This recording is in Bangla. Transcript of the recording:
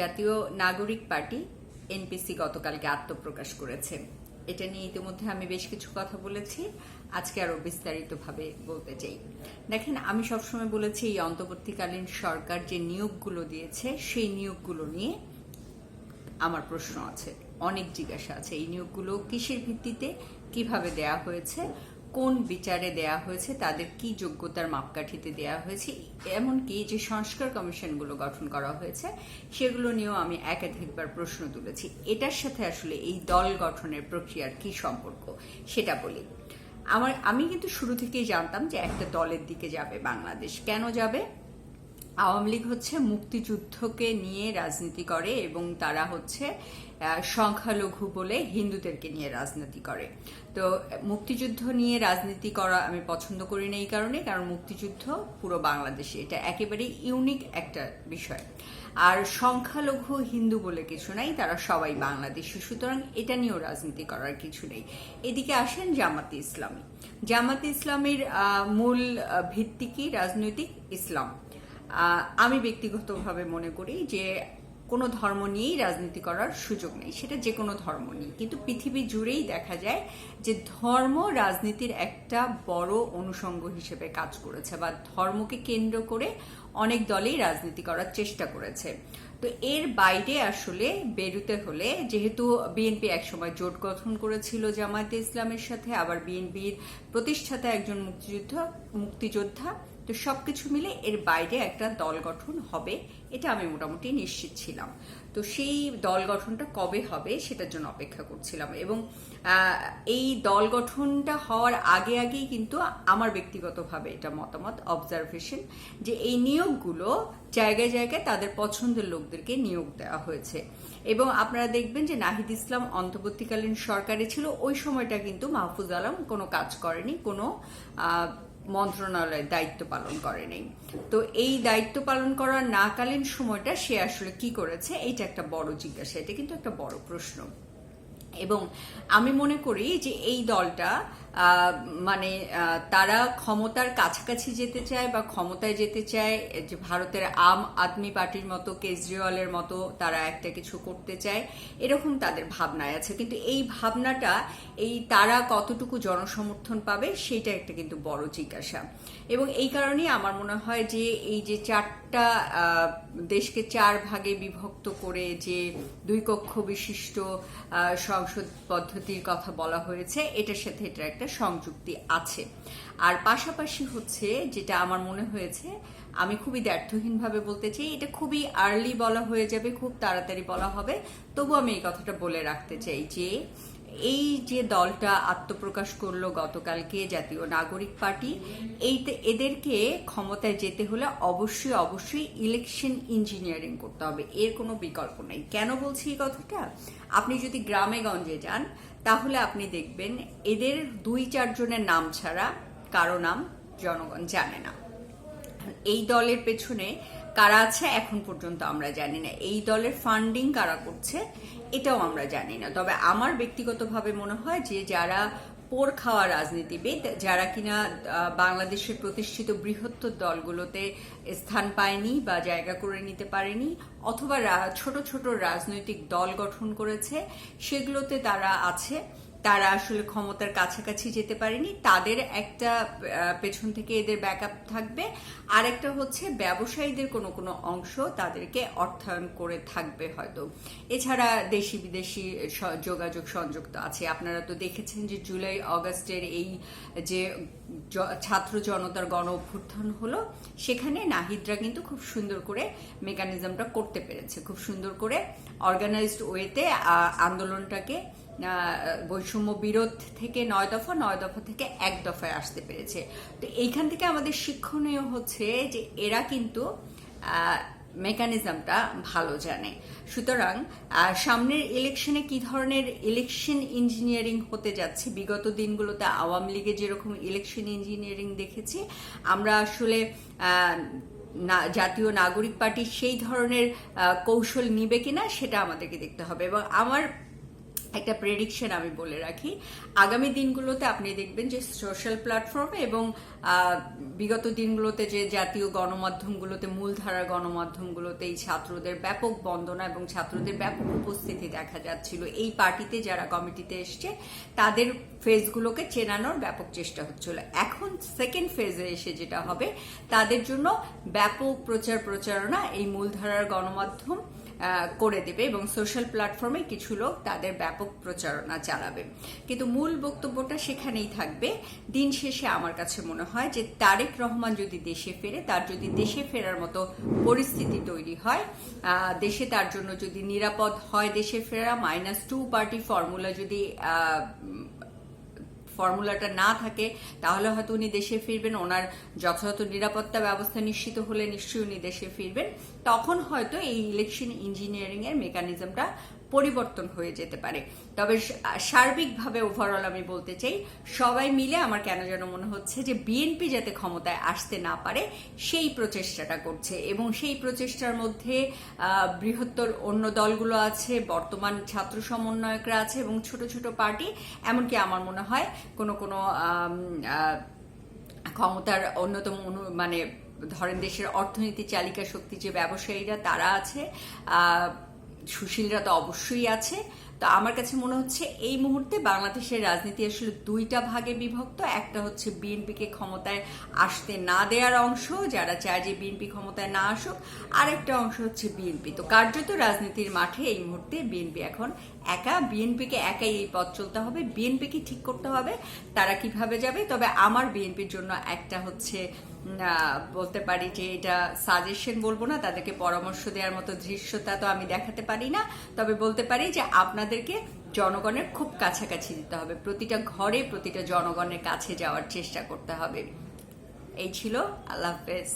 জাতীয় নাগরিক পার্টি, এনপিসি, গতকালকে আত্মপ্রকাশ করেছে। এটা নিয়ে ইতিমধ্যে আমি বেশ কিছু কথা বলেছি। আজকে আরও বিস্তারিতভাবে বলতে চাই। দেখেন, আমি সবসময় বলেছি, এই অন্তর্বর্তীকালীন সরকার যে নিয়োগগুলো দিয়েছে, সেই নিয়োগগুলো নিয়ে আমার প্রশ্ন আছে, অনেক জিজ্ঞাসা আছে। এই নিয়োগগুলো কিসের ভিত্তিতে, কীভাবে দেয়া হয়েছে? কোন বিচারে দেয়া হয়েছে, তাদের কি যোগ্যতার মাপকাঠিতে দেয়া হয়েছে, এমনকি যে সংস্কার কমিশনগুলো গঠন করা হয়েছে, সেগুলো নিয়েও আমি একাধিকবার প্রশ্ন তুলেছি। এটার সাথে আসলে এই দল গঠনের প্রক্রিয়ার কি সম্পর্ক, সেটা বলি। আমার, আমি কিন্তু শুরু থেকেই জানতাম যে একটা দলের দিকে যাবে বাংলাদেশ। কেন যাবে? আওয়ামী লীগ হচ্ছে মুক্তিযুদ্ধকে নিয়ে রাজনীতি করে এবং তারা হচ্ছে সংখ্যালঘু বলে হিন্দুদেরকে নিয়ে রাজনীতি করে। তো মুক্তিযুদ্ধ নিয়ে রাজনীতি করা আমি পছন্দ করি না এই কারণে, কারণ মুক্তিযুদ্ধ পুরো বাংলাদেশে, এটা একেবারে ইউনিক একটা বিষয়। আর সংখ্যালঘু হিন্দু বলে কিছু নাই, তারা সবাই বাংলাদেশি, সুতরাং এটা নিয়েও রাজনীতি করার কিছু নেই। এদিকে আসেন জামাতে ইসলামী। জামাতে ইসলামের মূল ভিত্তি কি? রাজনৈতিক ইসলাম। আমি ব্যক্তিগতভাবে মনে করি যে কোনো ধর্ম নিয়েই রাজনীতি করার সুযোগ নেই। সেটা যে কোনো ধর্ম নিয়ে। কিন্তু পৃথিবী জুড়েই দেখা যায় যে ধর্ম রাজনীতির একটা বড় অনুষঙ্গ হিসেবে কাজ করেছে বা ধর্মকে কেন্দ্র করে অনেক দলেই রাজনীতি করার চেষ্টা করেছে। তো এর বাইরে আসলে বেরুতে হলে, যেহেতু বিএনপি একসময় জোট গঠন করেছিল জামায়াতে ইসলামের সাথে, আবার বিএনপির প্রতিষ্ঠাতা একজন মুক্তিযুদ্ধ মুক্তিযোদ্ধা তো সব কিছু মিলে এর বাইরে একটা দল গঠন হবে, এটা আমি মোটামুটি নিশ্চিত ছিলাম। তো সেই দল গঠনটা কবে হবে সেটার জন্য অপেক্ষা করছিলাম এবং এই দল গঠনটা হওয়ার আগে আগেই কিন্তু আমার ব্যক্তিগতভাবে এটা মতামত অবজারভেশন যে এই নিয়োগগুলো জায়গায় জায়গায় তাদের পছন্দের লোকদেরকে নিয়োগ দেওয়া হয়েছে। এবং আপনারা দেখবেন যে নাহিদ ইসলাম অন্তর্বর্তীকালীন সরকারে ছিল, ওই সময়টা কিন্তু মাহফুজ আলম কোনো কাজ করেনি, কোনো মন্ত্রণালয়ের দায়িত্ব পালন করেনি। তো এই দায়িত্ব পালন করার নাকালীন সময়টা সে আসলে কি করেছে এটা একটা বড় জিজ্ঞাসা, এটা কিন্তু একটা বড় প্রশ্ন। এবং আমি মনে করি যে এই দলটা মানে তারা ক্ষমতার কাছাকাছি যেতে চায় বা ক্ষমতায় যেতে চায়, যে ভারতের আম আদমি পার্টির মতো, কেজরিওয়ালের মতো তারা একটা কিছু করতে চায়, এরকম তাদের ভাবনায় আছে। কিন্তু এই ভাবনাটা, এই তারা কতটুকু জনসমর্থন পাবে সেটা একটা কিন্তু বড় জিজ্ঞাসা। এবং এই কারণেই আমার মনে হয় যে, এই যে চারটা দেশকে চার ভাগে বিভক্ত করে যে দুই কক্ষ বিশিষ্ট সংসদ পদ্ধতির কথা বলা হয়েছে, এটার সাথে এটা একটা সংযুক্তি আছে। আর পাশাপাশি হচ্ছে যেটা আমার মনে হয়েছে, আমি খুবই দ্ব্যর্থহীনভাবে বলতে চাই, এটা খুবই আর্লি বলা হয়ে যাবে, খুব তাড়াতাড়ি বলা হবে। তবু আমি এই কথাটা বলে রাখতে চাই যে এই যে দলটা আত্মপ্রকাশ করল গতকালকে জাতীয় নাগরিক পার্টি, এইতে এদেরকে ক্ষমতায় যেতে হলে অবশ্যই অবশ্যই ইলেকশন ইঞ্জিনিয়ারিং করতে হবে। এর কোনো বিকল্প নেই। কেন বলছি এই কথাটা? আপনি যদি গ্রামে গঞ্জে যান, তাহলে আপনি দেখবেন এদের দুই চারজনের নাম ছাড়া কারও নাম জনগণ জানে না। এই দলের পেছনে কারা আছে এখন পর্যন্ত আমরা জানি না। এই দলের ফান্ডিং কারা করছে এটাও আমরা জানি না। তবে আমার ব্যক্তিগতভাবে মনে হয় যে যারা পোর খাওয়া রাজনীতিবিদ, যারা কিনা বাংলাদেশের প্রতিষ্ঠিত বৃহত্তর দলগুলোতে স্থান পায়নি বা জায়গা করে নিতে পারেনি, অথবা ছোট ছোট রাজনৈতিক দল গঠন করেছে, সেগুলোতে তারা আছে। তারা আসলে ক্ষমতার কাছাকাছি যেতে পারেনি। তাদের একটা পেছন থেকে এদের ব্যাকআপ থাকবে। আর একটা হচ্ছে ব্যবসায়ীদের কোনো কোনো অংশ তাদেরকে অর্থায়ন করে থাকবে হয়তো। এছাড়া দেশি বিদেশি যোগাযোগ সংযুক্ত আছে। আপনারা তো দেখেছেন যে জুলাই, অগাস্টের এই যে ছাত্র জনতার গণ অভ্যুত্থান হলো, সেখানে নাহিদরা কিন্তু খুব সুন্দর করে মেকানিজমটা করতে পেরেছে। খুব সুন্দর করে অর্গানাইজড ওয়েতে আন্দোলনটাকে বৈষম্য বিরোধ থেকে নয় দফা নয় দফা থেকে এক দফায় আসতে পেরেছে। তো এইখান থেকে আমাদের শিক্ষণীয় হচ্ছে যে এরা কিন্তু মেকানিজমটা ভালো জানে। সুতরাং সামনের ইলেকশনে কি ধরনের ইলেকশন ইঞ্জিনিয়ারিং হতে যাচ্ছে? বিগত দিনগুলোতে আওয়ামী লীগে যেরকম ইলেকশন ইঞ্জিনিয়ারিং দেখেছি, আমরা আসলে জাতীয় নাগরিক পার্টি সেই ধরনের কৌশল নিবে কিনা সেটা আমাদেরকে দেখতে হবে। এবং আমার একটা প্রেডিকশন আমি বলে রাখি। আগামী দিনগুলোতে আপনি দেখবেন যে সোশ্যাল প্ল্যাটফর্মে এবং বিগত দিনগুলোতে যে জাতীয় গণমাধ্যমগুলোতে, মূলধারার গণমাধ্যমগুলোতে এই ছাত্রদের ব্যাপক বন্দনা এবং ছাত্রদের ব্যাপক উপস্থিতি দেখা যাচ্ছিল। এই পার্টিতে যারা কমিটিতে এসছে, তাদের ফেজগুলোকে চেনানোর ব্যাপক চেষ্টা হচ্ছিল। এখন সেকেন্ড ফেজে এসে যেটা হবে, তাদের জন্য ব্যাপক প্রচার প্রচারণা এই মূলধারার গণমাধ্যম করে দেবে এবং সোশ্যাল প্ল্যাটফর্মে কিছু লোক তাদের ব্যাপক প্রচারণা চালাবে। কিন্তু মূল বক্তব্যটা সেখানেই থাকবে। দিন শেষে আমার কাছে মনে হয় যে তারেক রহমান যদি দেশে ফেরে, তার যদি দেশে ফেরার মতো পরিস্থিতি তৈরি হয় দেশে তার জন্য যদি নিরাপদ হয় দেশে ফেরা মাইনাস টু পার্টি ফর্মুলা যদি ফর্মুলাটা না থাকে, তাহলে হয়তো উনি দেশে ফিরবেন, ওনার যথাযথ নিরাপত্তা ব্যবস্থা নিশ্চিত হলে নিশ্চয়ই উনি দেশে ফিরবেন। তখন হয়তো এই ইলেকশন ইঞ্জিনিয়ারিং এর মেকানিজমটা পরিবর্তন হয়ে যেতে পারে। তবে সার্বিকভাবে ওভারঅল আমি বলতে চাই, সবাই মিলে আমার কেন যেন মনে হচ্ছে যে বিএনপি যাতে ক্ষমতায় আসতে না পারে, সেই প্রচেষ্টাটা করছে। এবং সেই প্রচেষ্টার মধ্যে বৃহত্তর অন্য দলগুলো আছে, বর্তমান ছাত্র সমন্বয়করা আছে এবং ছোট ছোট পার্টি। এমনকি আমার মনে হয়, কোনো কোনো ক্ষমতার অন্যতম মানে ধরেন দেশের অর্থনীতি, চালিকা শক্তি যে ব্যবসায়ীরা, তারা আছে। সুশীলরা তো অবশ্যই আছে। তো আমার কাছে মনে হচ্ছে এই মুহূর্তে বাংলাদেশের রাজনীতি আসলে দুইটা ভাগে বিভক্ত। একটা হচ্ছে বিএনপিকে ক্ষমতায় আসতে না দেওয়ার অংশ, যারা চায় যে বিএনপি ক্ষমতায় না আসুক আর একটা অংশ হচ্ছে বিএনপি। তো কার্যত রাজনীতির মাঠে এই মুহূর্তে বিএনপি এখন একা। বিএনপিকে একাই এই পথ চলতে হবে। বিএনপিকে ঠিক করতে হবে, তারা কীভাবে যাবে? তবে আমার বিএনপির জন্য একটা হচ্ছে বলতে পারি যে এটা সাজেশন বলব না, তাদেরকে পরামর্শ দেওয়ার মতো দৃশ্যতা তো আমি দেখাতে পারি না। তবে বলতে পারি যে আপনাদেরকে জনগণের খুব কাছাকাছি দিতে হবে। প্রতিটা ঘরে প্রতিটা জনগণের কাছে যাওয়ার চেষ্টা করতে হবে। এই ছিল আল্লাহ হাফেজ।